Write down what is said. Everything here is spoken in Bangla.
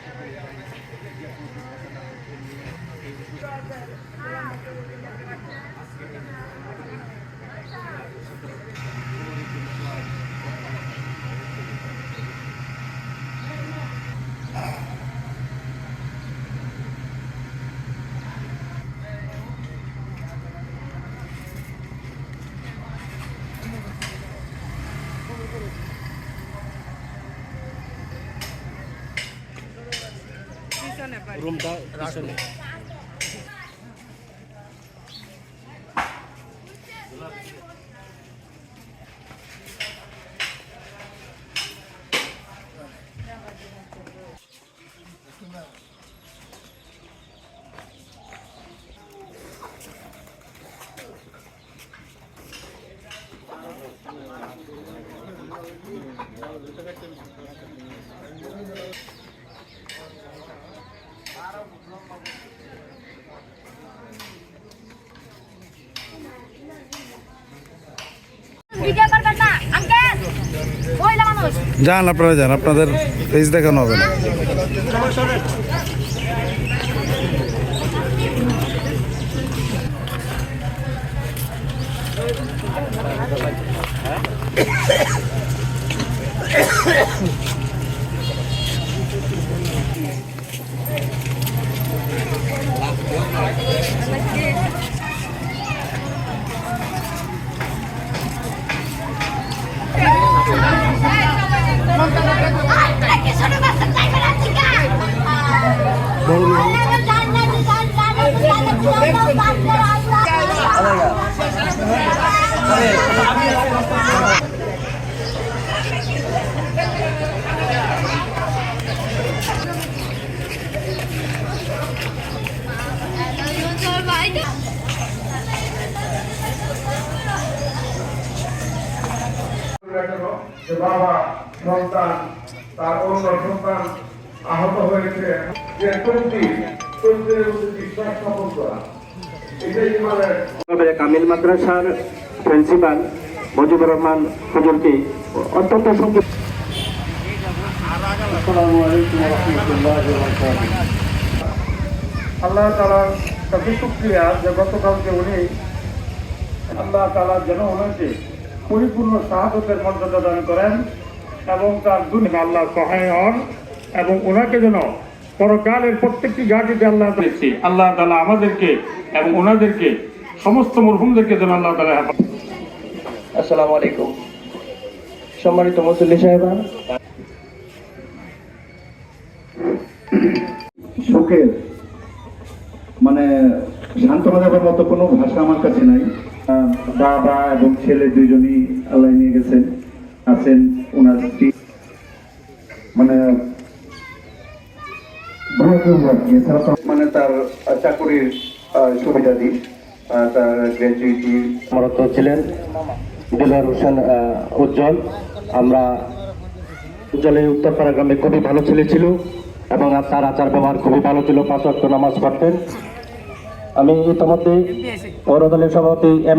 Thank you. রুমটা পিছনে। যান আপনারা যান আপনাদের ফেস দেখানো হবে না। দেখানো যে বাবা সন্তান তার অন্য সন্তান। আহত হয়েছে। যে চলতি চলতির মধ্যে বিশ্বাস স্থাপন করা। কামিল মাদ্রাসার প্রিন্সিপাল মুজিবুর রহমান হুজুরকে অত্যন্ত সংক্ষিপ্ত আল্লাহ তালার কাছে শুক্রিয়া যে গতকালকে উনি আল্লাহ তালা যেন ওনাকে পরিপূর্ণ সাহায্যের মর্যাদা দান করেন এবং তার দুনিয়া আল্লাহ সহায় হন। এবং ওনাকে যেন পরকালের প্রত্যেকটি ঘাটিতে আল্লাহ দেখছি আল্লাহ তালা আমাদেরকে এবং ওনাদেরকে সমস্ত মরহুমদেরকে যেন আল্লাহ তালা আসসালামু আলাইকুম। সম্মানিত মুসল্লি সাহেবান সুখের মানে সান্ত্বনা দেওয়ার মতো কোনো ভাষা আমার কাছে নাই। আহ, বাবা এবং ছেলে দুইজনই আল্লাহ নিয়ে গেছেন আছেন ওনার মানে মানে তার চাকরির আহ, সুবিধাদি আহ, তার গ্র্যাজুইটি মরত ছিলেন। দিলার হোসেন উজ্জ্বল। আমরা উজ্জ্বলের উত্তরপাড়া গ্রামে খুবই ভালো ছেলে ছিল এবং তার আচার ব্যবহার খুবই ভালো ছিল। পাঁচ অক্ট নামাজ পড়তেন। আমি ইতিমধ্যে পৌর দলের সভাপতি এম